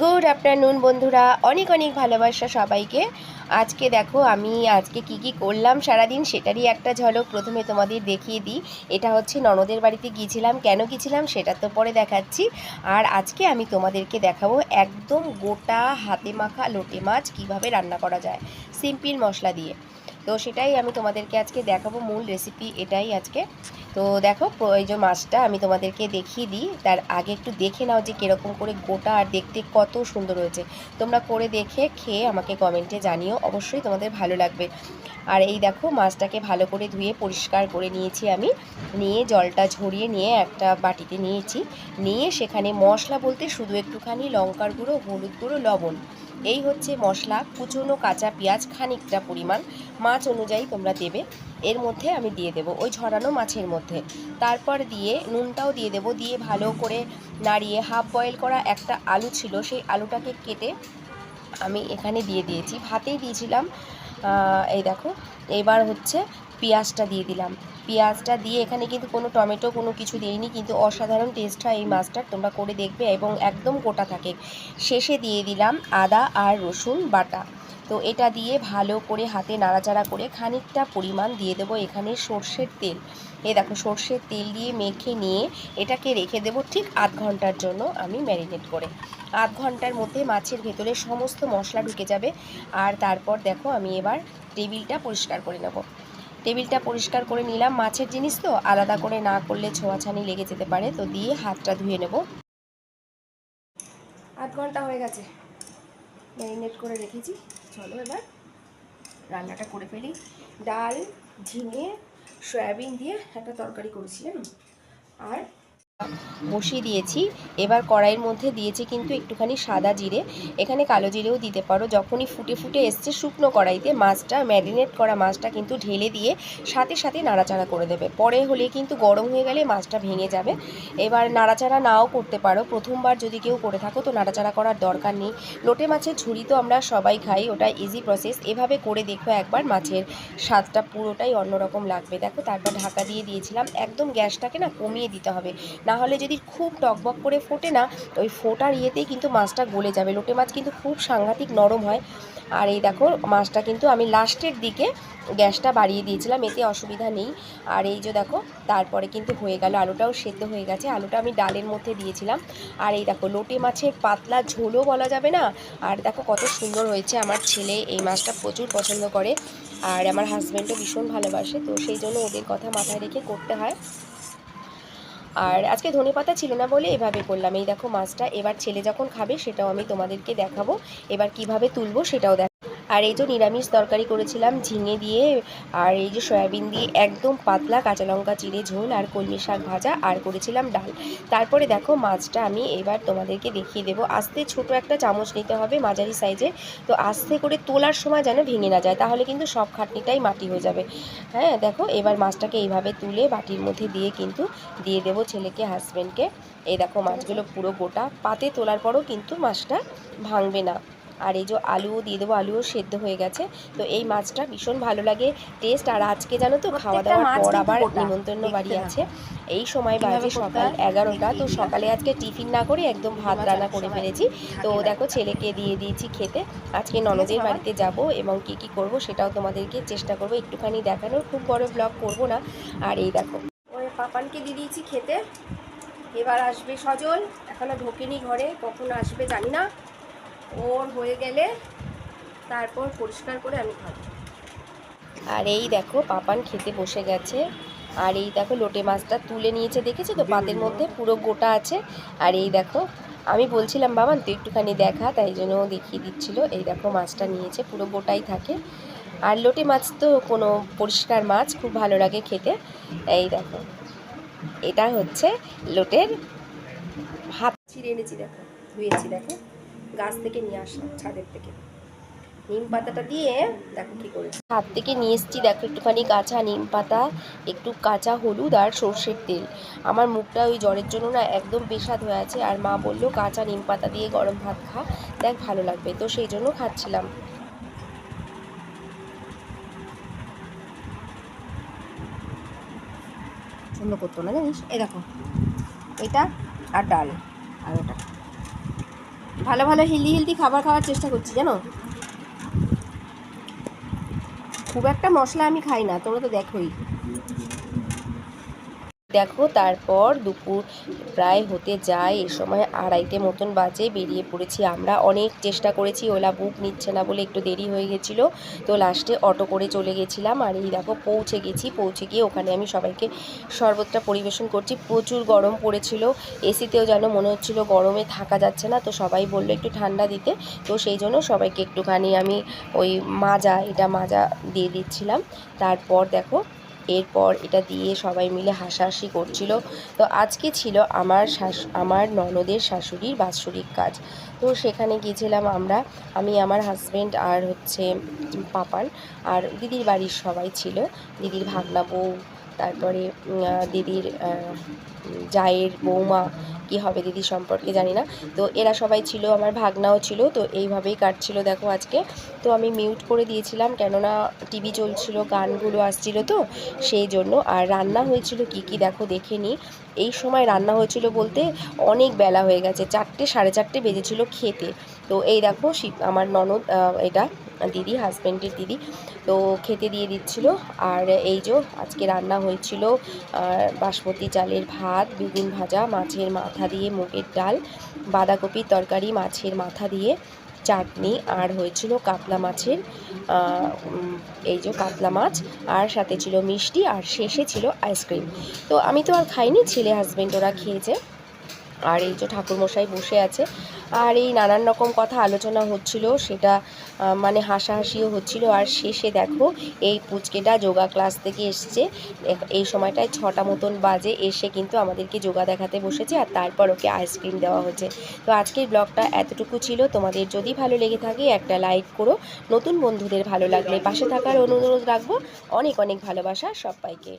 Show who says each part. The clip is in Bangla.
Speaker 1: গুড আফটারনুন বন্ধুরা। অনেক অনেক ভালোবাসা সবাইকে। আজকে দেখো আমি আজকে কি কি করলাম সারাদিন সেটারই একটা ঝলক প্রথমে তোমাদের দেখিয়ে দিই। এটা হচ্ছে ননদের বাড়িতে গিয়েছিলাম। কেন গিয়েছিলাম সেটা তো পরে দেখাচ্ছি। আর আজকে আমি তোমাদেরকে দেখাবো একদম গোটা হাতে মাখা লোটে মাছ কীভাবে রান্না করা যায়। সিম্পল মশলা দিয়ে। তো সেটাই আমি তোমাদেরকে আজকে দেখাবো, মূল রেসিপি এটাই আজকে। তো দেখো, এই যে মাছটা আমি তোমাদেরকে দেখিয়ে দিই, তার আগে একটু দেখে নাও যে কীরকম করে গোটা আর দেখতে কত সুন্দর হয়েছে। তোমরা করে দেখে খেয়ে আমাকে কমেন্টে জানিও, অবশ্যই তোমাদের ভালো লাগবে। আর এই দেখো, মাছটাকে ভালো করে ধুয়ে পরিষ্কার করে নিয়েছি আমি। নিয়ে জলটা ঝরিয়ে নিয়ে একটা বাটিতে নিয়েছি। নিয়ে সেখানে মশলা বলতে শুধু একটুখানি লঙ্কার গুঁড়ো, হলুদ গুঁড়ো, লবণ। এই হচ্ছে মশলা, কুচনো কাঁচা পেঁয়াজ, খানিকটা পরিমাণ। মাছ অনুযায়ী তোমরা দেবে। এর মধ্যে আমি দিয়ে দেবো ওই ঝরানো মাছের মধ্যে। তারপর দিয়ে নুনটাও দিয়ে দেবো। দিয়ে ভালো করে নাড়িয়ে হাফ বয়েল করা একটা আলু ছিল, সেই আলুটাকে কেটে আমি এখানে দিয়ে দিয়েছি। ভাতেই দিয়েছিলাম। এই দেখো, এবার হচ্ছে পেঁয়াজটা দিয়ে দিলাম। পেঁয়াজটা দিয়ে এখানে কিন্তু কোনো টমেটো কোনো কিছু দিইনি, কিন্তু অসাধারণ টেস্ট হয় এই মাছটার। তোমরা করে দেখবে এবং একদম গোটা থাকে। শেষে দিয়ে দিলাম আদা আর রসুন বাটা। তো এটা দিয়ে ভালো করে হাতে নাড়াচাড়া করে খানিকটা পরিমাণ দিয়ে দেবো এখানে সর্ষের তেল। এ দেখো, সর্ষের তেল দিয়ে মেখে নিয়ে এটাকে রেখে দেবো ঠিক আধ ঘণ্টার জন্য আমি ম্যারিনেট করে। আধ ঘণ্টার মধ্যে মাছের ভেতরে সমস্ত মশলা ঢুকে যাবে। আর তারপর দেখো আমি এবার টেবিলটা পরিষ্কার করে নেব। টেবিলটা পরিষ্কার করে নিলাম। মাছের জিনিস তো, আলাদা করে না করলে ছোঁয়াছানি লেগে যেতে পারে, তো দিয়ে হাতটা ধুয়ে নেব। আধ ঘণ্টা হয়ে গেছে। ম্যারিনেট করে রেখেছি। চলো এবার রান্নাটা করে ফেলি। ডাল, ঝিঙে, সয়াবিন দিয়ে একটা তরকারি করেছি করেছিলাম। আর বসিয়ে দিয়েছি। এবার কড়াইয়ের মধ্যে দিয়েছি কিন্তু একটুখানি সাদা জিরে। এখানে কালো জিরেও দিতে পারো। যখনই ফুটে ফুটে এসছে শুকনো কড়াইতে মাছটা, ম্যারিনেট করা মাছটা কিন্তু ঢেলে দিয়ে সাথে সাথে নাড়াচাড়া করে দেবে। পরে হলে কিন্তু গরম হয়ে গেলে মাছটা ভেঙে যাবে। এবার নাড়াচাড়া নাও করতে পারো। প্রথমবার যদি কেউ করে থাকো তো নাড়াচাড়া করার দরকার নেই। লোটে মাছের ঝুড়ি তো আমরা সবাই খাই, ওটা ইজি প্রসেস এভাবে করে দেখো একবার মাছের স্বাদটা পুরোটাই অন্যরকম লাগবে। দেখো তারপর ঢাকা দিয়ে দিয়েছিলাম। একদম গ্যাসটাকে না কমিয়ে দিতে হবে। না হলে যদি খুব টকবক করে ফোটে না, ওই ফোটার ইয়েতেই কিন্তু মাছটা গলে যাবে। লোটে মাছ কিন্তু খুব সাংঘাতিক নরম হয়। আর এই দেখো, মাছটা কিন্তু আমি লাস্টের দিকে গ্যাসটা বাড়িয়ে দিয়েছিলাম, এতে অসুবিধা নেই। আর এই যে দেখো, তারপরে কিন্তু হয়ে গেল, আলুটাও সেদ্ধ হয়ে গেছে। আলুটা আমি ডালের মধ্যে দিয়েছিলাম। আর এই দেখো, লোটে মাছের পাতলা ঝোলও বলা যাবে না। আর দেখো কত সুন্দর হয়েছে, আমার ছেলে এই মাছটা প্রচুর পছন্দ করে। আর আমার হাজব্যান্ডও ভীষণ ভালোবাসে, তো সেই জন্য ওদের কথা মাথায় রেখে করতে হয়। আর আজকে ধনে পাতা ছিল না বলে এভাবে করলাম। এই দেখো মাছটা এবার ছেলে যখন খাবে সেটাও আমি তোমাদেরকে দেখাবো। এবার কীভাবে তুলবো সেটাও দেখ আর এই যে নিরামিষ তরকারি করেছিলাম, ঝিঙে দিয়ে, আর এই যে সয়াবিন দিয়ে একদম পাতলা কাঁচা লঙ্কা, চিড়ে ঝোল আর কলমি শাক ভাজা, আর করেছিলাম ডাল। তারপরে দেখো মাছটা আমি এবার তোমাদেরকে দেখিয়ে দেবো। আস্তে ছোট একটা চামচ নিতে হবে মাঝারি সাইজে, তো আস্তে করে তোলার সময় যেন ভেঙে না যায়, তাহলে কিন্তু সব খাটনিটাই মাটি হয়ে যাবে। হ্যাঁ দেখো এবার মাছটাকে এইভাবে তুলে বাটির মধ্যে দিয়ে কিন্তু দিয়ে দেবো ছেলেকে হাজব্যান্ডকে এই দেখো মাছগুলো পুরো গোটা, পাতে তোলার পরও কিন্তু মাছটা ভাঙবে না। আর এই যে আলুও দিয়ে দেবো আলুও সেদ্ধ হয়ে গেছে। তো এই মাছটা ভীষণ ভালো লাগে টেস্ট আর আজকে জানো তো খাওয়া দাওয়ার পর আবার। নিমন্ত্রণ বাড়ি আছে। এই সময় বাজে সকাল এগারোটা তো সকালে আজকে টিফিন না করে একদম ভাত রান্না করে ফেলেছি। তো দেখো ছেলেকে দিয়ে দিয়েছি খেতে। আজকে ননদের বাড়িতে যাব এবং কি কি করব সেটাও তোমাদেরকে চেষ্টা করব একটুখানি দেখানোর। খুব বড় ব্লগ করব না। আর এই দেখো ওই পাপানকে দিয়ে দিয়েছি খেতে। এবার আসবে সজল। এখনও ঢোকেনি ঘরে কখন আসবে জানি না। ওর হয়ে গেলে তারপর পরিষ্কার করে আমি খাব। আর এই দেখো পাপান খেতে বসে গেছে। আর এই দেখো লোটে মাছটা তুলে নিয়েছে দেখেছ তো? পাতের মধ্যে পুরো গোটা আছে। আর এই দেখো আমি বলছিলাম বাবান তুই একটুখানি দেখা। তাই জন্য দেখিয়ে দিচ্ছিল। এই দেখো মাছটা নিয়েছে পুরো গোটাই থাকে। আর লোটে মাছ তো কোনো পরিষ্কার মাছ খুব ভালো লাগে খেতে। এই দেখো এটা হচ্ছে লোটের ভাত। ছিঁড়ে এনেছি দেখো ধুয়েছি দেখো। গাছ থেকে নিয়ে আসলাম ছাদের থেকে। নিম পাতাটা দিয়ে দেখো কি করেছি। হাত থেকে নিয়ে এসেছি দেখো একটুখানি কাঁচা নিম পাতা একটু কাঁচা হলুদ আর সর্ষের তেল। আমার মুখটা ওই জ্বরের জন্য না একদম বেসাদ হয়ে আছে আর মা বলল কাঁচা নিম পাতা দিয়ে গরম ভাত খা দেখ ভালো লাগবে। তো সেই জন্য খাচ্ছিলাম। করতো না জানিস? এই দেখো এটা আর ডাল। আর ওটা ভালো ভালো হেলদি হেলদি খাবার খাওয়ার চেষ্টা করছি, জানো? খুব একটা মশলা আমি খাই না, তোমরা তো দেখোই। দেখো, তারপর দুপুর প্রায় হতে যায়। এ সময় আড়াইটে মতন বাজে, বেরিয়ে পড়েছি আমরা। অনেক চেষ্টা করেছি, ওলা বুক নিচ্ছে না বলে একটু দেরি হয়ে গেছিল। তো লাস্টে অটো করে চলে গেছিলাম। আর এই দেখো, পৌঁছে গেছি। পৌঁছে গিয়ে ওখানে আমি সবাইকে শরবতটা পরিবেশন করছি। প্রচুর গরম পড়েছিল। এসিতেও যেন মনে হচ্ছিল গরমে থাকা যাচ্ছে না। তো সবাই বলল একটু ঠান্ডা দিতে। তো সেই জন্য সবাইকে একটুখানি আমি ওই মাজা, এটা মাজা দিয়ে দিচ্ছিলাম। তারপর দেখো এরপর এটা দিয়ে সবাই মিলে হাসাহাসি করছিল। তো আজকে ছিল আমার আমার ননদের শাশুড়ির বাৎসরিক কাজ। তো সেখানে গিয়েছিলাম আমরা। আমি, আমার হাজব্যান্ড আর হচ্ছে পাপান আর দিদির বাড়ির সবাই ছিল। দিদির ভাগনা বউ তারপরে দিদির জায়ের বৌমা কি হবে দিদি সম্পর্কে জানি না। তো এরা সবাই ছিল, আমার ভাগনাও ছিল, তো এইভাবেই কাটছিল দেখো আজকে। তো আমি মিউট করে দিয়েছিলাম, কেননা টিভি চলছিল, গানগুলো আসছিল তো, সেই জন্য। আর রান্না হয়েছিল কি কি দেখো, দেখে নিই এই সময় রান্না হয়েছিল বলতে অনেক বেলা হয়ে গেছে, চারটে, সাড়ে চারটে বেজেছিল খেতে। তো এই দেখো আমার ননদ এটা, দিদি হাজব্যান্ডের দিদি, তো খেতে দিয়ে দিচ্ছিল। আর এই যে আজকে রান্না হয়েছিল বাসমতি চালের ভাত, বেগুন ভাজা, মাছের মাথা দিয়ে মুগের ডাল, বাঁধাকপির তরকারি, মাছের মাথা দিয়ে। চাটনি আর হয়েছিল কাতলা মাছের এই যে কাতলা মাছ, আর সাথে ছিল মিষ্টি, আর শেষে ছিল আইসক্রিম তো আমি তো আর খাইনি, ছেলে হাজবেন্ড ওরা খেয়েছে। আর এই যে ঠাকুরমশাই বসে আছে, আর এই নানান রকম কথা আলোচনা হচ্ছিল, সেটা মানে হাসাহাসিও হচ্ছিল। আর শেষে দেখো, এই পুচকেটা যোগা ক্লাস থেকে এসছে। এই সময়টায় ছটা মতন বাজে, এসে কিন্তু আমাদেরকে যোগা দেখাতে বসেছে, আর তারপর ওকে আইসক্রিম দেওয়া হচ্ছে। তো আজকের ব্লগটা এতটুকু ছিল। তোমাদের যদি ভালো লেগে থাকে, একটা লাইক করো। নতুন বন্ধুদের ভালো লাগলে পাশে থাকার অনুরোধ রাখব। অনেক অনেক ভালোবাসা সবাইকে।